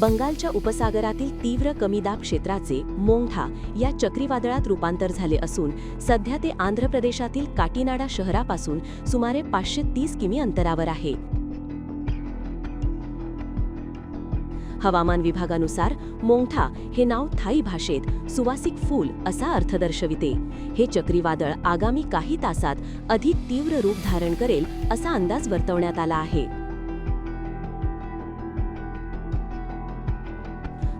बंगालच्या उपसागरातील तीव्र कमी दाब क्षेत्राचे मोंढा या चक्रीवादळात रूपांतर झाले असून सध्या ते आंध्र प्रदेशातील काटीनाडा शहरापासून सुमारे पाचशे तीस किमी अंतरावर आहे. हवामान विभागानुसार मोंठा हे नाव थाई भाषेत सुवासिक फूल असा अर्थ दर्शविते. हे चक्रीवादळ आगामी काही तासात अधिक तीव्र रूप धारण करेल असा अंदाज वर्तवण्यात आला आहे.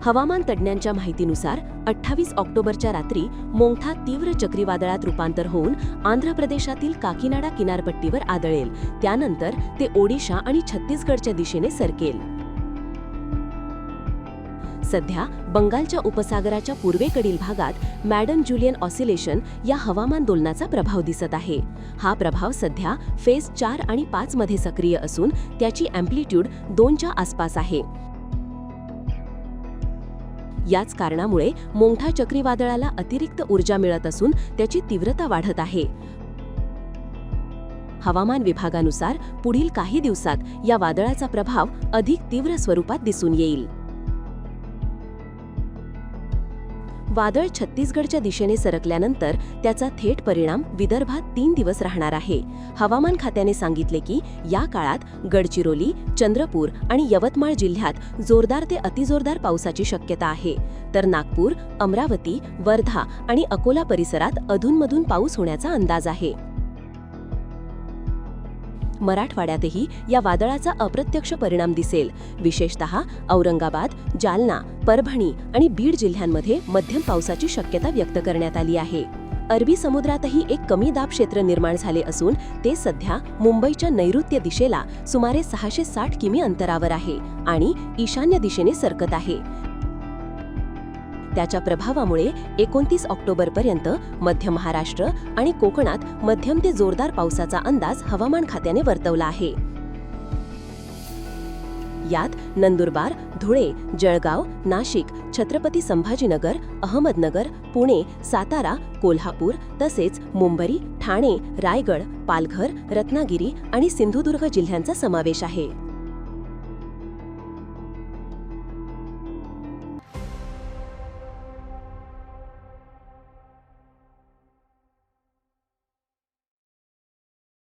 हवामान तज्ज्ञांच्या माहितीनुसार अठ्ठावीस ऑक्टोबरच्या रात्री मोंगथा तीव्र चक्रीवादळात रूपांतर होऊन आंध्र प्रदेशातील काकीनाडा किनारपट्टीवर आदळेल. त्यानंतर ते ओडिशा आणि छत्तीसगडच्या दिशेने सरकेल. सध्या बंगालच्या उपसागराच्या पूर्वेकडील भागात मॅडम ज्युलियन ऑसिलेशन या हवामान दोलनाचा प्रभाव दिसत आहे. हा प्रभाव सध्या फेज चार आणि पाचमध्ये सक्रिय असून त्याची अँप्लिट्यूड दोनच्या आसपास आहे. याच कारणामुळे मोंठा चक्रीवादळाला अतिरिक्त ऊर्जा मिळत असून त्याची तीव्रता वाढत आहे. हवामान विभागानुसार पुढील काही दिवसात या वादळाचा प्रभाव अधिक तीव्र स्वरूपात दिसून येईल. वादळ छत्तीसगडच्या दिशेने सरकल्यानंतर त्याचा थेट परिणाम विदर्भात तीन दिवस राहणार आहे. हवामान खात्याने सांगितले की या काळात गडचिरोली चंद्रपूर आणि यवतमाळ जिल्ह्यात जोरदार ते अतिजोरदार पावसाची शक्यता आहे. तर नागपूर अमरावती वर्धा आणि अकोला परिसरात अधूनमधून पाऊस होण्याचा अंदाज आहे. मराठवाड्यातही या वादळाचा अप्रत्यक्ष परिणाम दिसेल. विशेषतः औरंगाबाद जालना परभणी आणि बीड जिल्ह्यांमध्ये मध्यम पावसाची शक्यता व्यक्त करण्यात आली आहे. अरबी समुद्रातही एक कमी दाब क्षेत्र निर्माण झाले असून ते सध्या मुंबईच्या नैऋत्य दिशेला सुमारे सहाशे साठ किमी अंतरावर आहे आणि ईशान्य दिशेने सरकत आहे. त्याच्या प्रभावामुळे एकोणतीस ऑक्टोबरपर्यंत मध्य महाराष्ट्र आणि कोकणात मध्यम ते जोरदार पावसाचा अंदाज हवामान खात्याने वर्तवला आहे. यात नंदुरबार धुळे जळगाव नाशिक छत्रपती संभाजीनगर अहमदनगर पुणे सातारा कोल्हापूर तसेच मुंबई ठाणे रायगड पालघर रत्नागिरी आणि सिंधुदुर्ग जिल्ह्यांचा समावेश आहे.